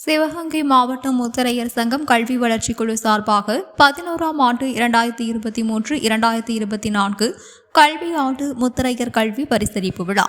சிவகங்கை மாவட்டம் முத்தரையர் சங்கம் கல்வி வளர்ச்சி குழு சார்பாக பதினோராம் ஆண்டு இரண்டாயிரத்தி இருபத்தி மூன்று இரண்டாயிரத்தி இருபத்தி நான்கு கல்வி ஆண்டு முத்தரையர் கல்வி பரிசளிப்பு விழா.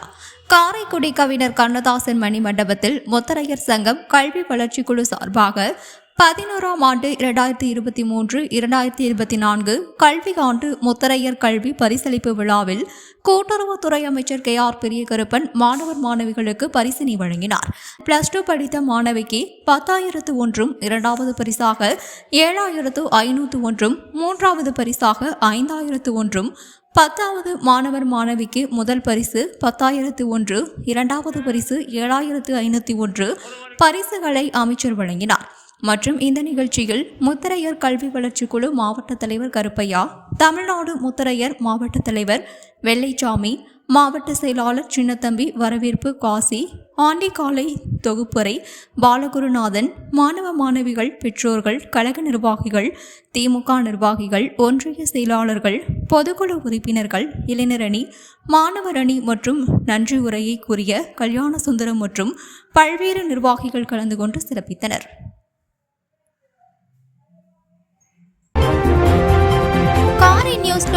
காரைக்குடி கவிஞர் கண்ணதாசன் மணி மண்டபத்தில் முத்தரையர் சங்கம் கல்வி வளர்ச்சி குழு சார்பாக பதினோராம் ஆண்டு இரண்டாயிரத்தி இருபத்தி மூன்று இரண்டாயிரத்தி இருபத்தி நான்கு கல்வி ஆண்டு முத்தரையர் கல்வி பரிசளிப்பு விழாவில் கூட்டுறவுத்துறை அமைச்சர் கே ஆர் பெரியகருப்பன் மாணவர் மாணவிகளுக்கு பரிசினை வழங்கினார். பிளஸ் டூ படித்த மாணவிக்கு பத்தாயிரத்து ஒன்றும் இரண்டாவது பரிசாக ஏழாயிரத்து ஐநூற்று ஒன்றும் மூன்றாவது பரிசாக ஐந்தாயிரத்து ஒன்றும் பத்தாவது மாணவர் மாணவிக்கு முதல் பரிசு பத்தாயிரத்து ஒன்று இரண்டாவது பரிசு ஏழாயிரத்து ஐநூற்றி ஒன்று பரிசுகளை அமைச்சர் வழங்கினார். மற்றும் இந்த நிகழ்ச்சியில் முத்தரையர் கல்வி வளர்ச்சி குழு மாவட்ட தலைவர் கருப்பையா தமிழ்நாடு முத்தரையர் மாவட்ட தலைவர் வெள்ளைச்சாமி மாவட்ட செயலாளர் சின்னத்தம்பி வரவேற்பு காசி ஆண்டிக்காலை தொகுப்புரை பாலகுருநாதன் மாணவ மாணவிகள் பெற்றோர்கள் கழக நிர்வாகிகள் திமுக நிர்வாகிகள் ஒன்றிய செயலாளர்கள் பொதுக்குழு உறுப்பினர்கள் இளைஞரணி மாணவர் அணி மற்றும் நன்றி உரையை கூறிய கல்யாண சுந்தரம் மற்றும் பல்வேறு நிர்வாகிகள் கலந்து கொண்டு சிறப்பித்தனர்.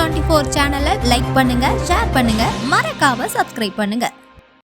டுவெண்ட்டி ஃபோர் சேனலை லைக் பண்ணுங்க ஷேர் பண்ணுங்க. மறக்காம சப்ஸ்கிரைப் பண்ணுங்க.